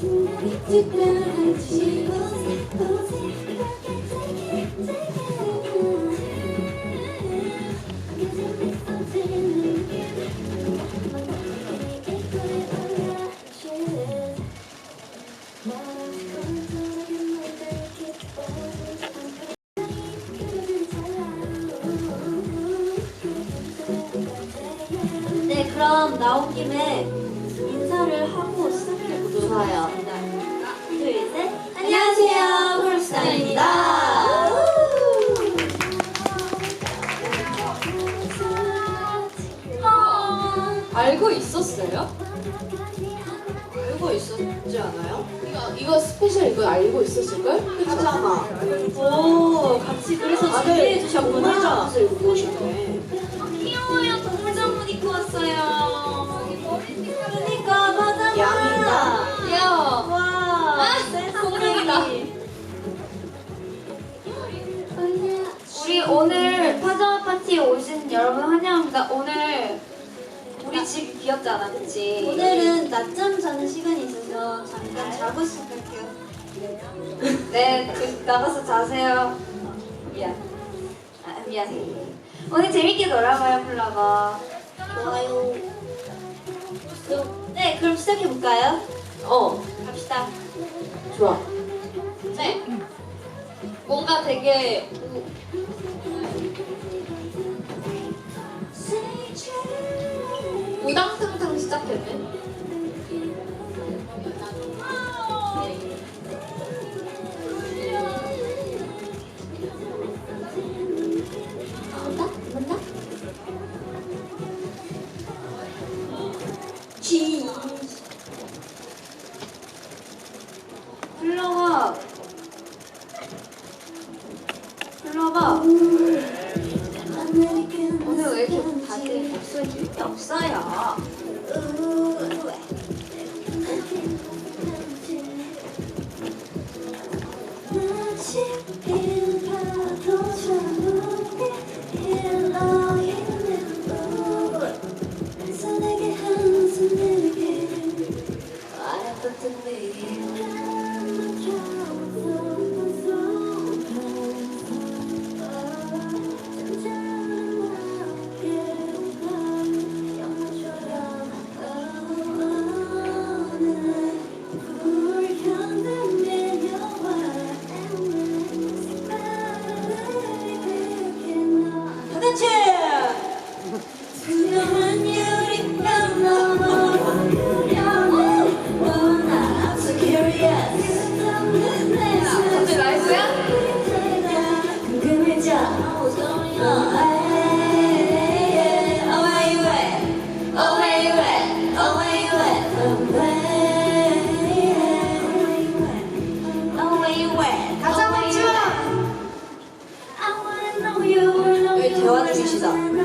네, 그럼 나온 김에 인사를 하고 시작해보도록 좋아요. 둘, 셋. 안녕하세요, 폴스타입니다. 알고 있었어요? 알고 있었지 않아요? 이거, 이거 스페셜 이거 알고 있었을걸? 하잖아. 오, 같이 그래서 준비해 주셨구나. 귀여워요. 오늘 파자마 파티에 오신 여러분 환영합니다. 오늘 우리 집이 비었잖아, 그치? 오늘은 낮잠 자는 시간이 있어서 잠깐 자고 시작할게요. 네, 그, 나가서 자세요. 미안. 아, 미안해. 오늘 재밌게 놀아봐요, 플라가. 좋아요. 네, 그럼 시작해 볼까요? 어, 갑시다. 좋아. 네. 뭔가 되게 우당탕탕 시작했네. 플라가 오늘 왜 이렇게 다들 목소리 없어요? 다 해주시죠.